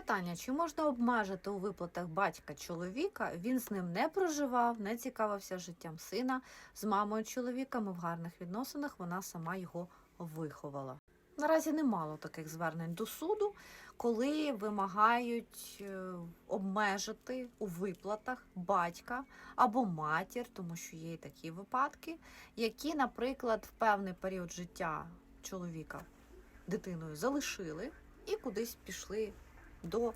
питання: чи можна обмежити у виплатах батька чоловіка? Він з ним не проживав, не цікавився життям сина. З мамою чоловіка ми в гарних відносинах, вона сама його виховала. Наразі немало таких звернень до суду, коли вимагають е, обмежити у виплатах батька або матір, тому що є і такі випадки, які, наприклад, в певний період життя чоловіка дитиною залишили і кудись пішли до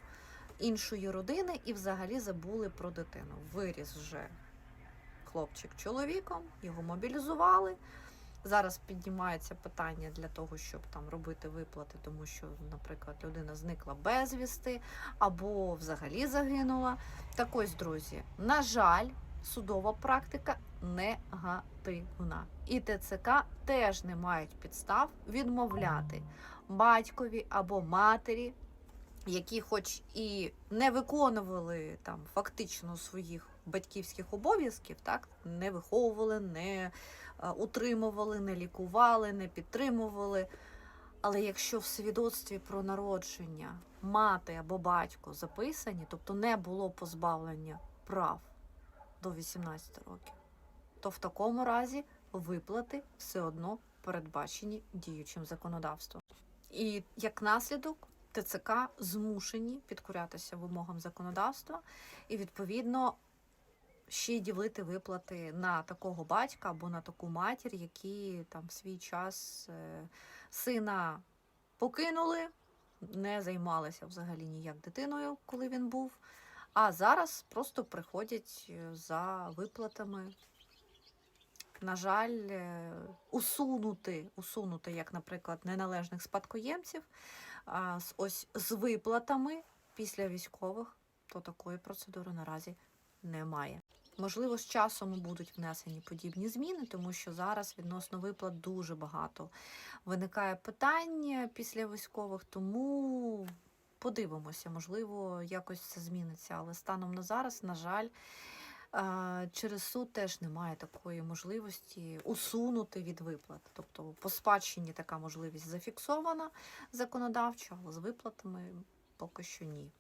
іншої родини і взагалі забули про дитину. Виріс вже хлопчик чоловіком, його мобілізували. Зараз піднімається питання для того, щоб там робити виплати, тому що, наприклад, людина зникла безвісти або взагалі загинула. Так ось, друзі, на жаль, судова практика негативна. І ТЦК теж не мають підстав відмовляти батькові або матері, які, хоч і не виконували там фактично своїх батьківських обов'язків, так не виховували, не е, утримували, не лікували, не підтримували. Але якщо в свідоцтві про народження мати або батько записані, тобто не було позбавлення прав до 18 років, то в такому разі виплати все одно передбачені діючим законодавством. І як наслідок ТЦК змушені підкорятися вимогам законодавства і відповідно ще й ділити виплати на такого батька або на таку матір, які там в свій час е, сина покинули, не займалися взагалі ніяк дитиною, коли він був. А зараз просто приходять е, за виплатами. На жаль, е, усунути, усунути, як, наприклад, неналежних спадкоємців, з- ось з виплатами після військових, то такої процедури наразі немає. Можливо, з часом будуть внесені подібні зміни, тому що зараз відносно виплат дуже багато виникає питань після військових, тому подивимося, можливо, якось це зміниться. Але станом на зараз, на жаль, через суд теж немає такої можливості усунути від виплат. Тобто по спадщині така можливість зафіксована законодавчо, але з виплатами поки що ні.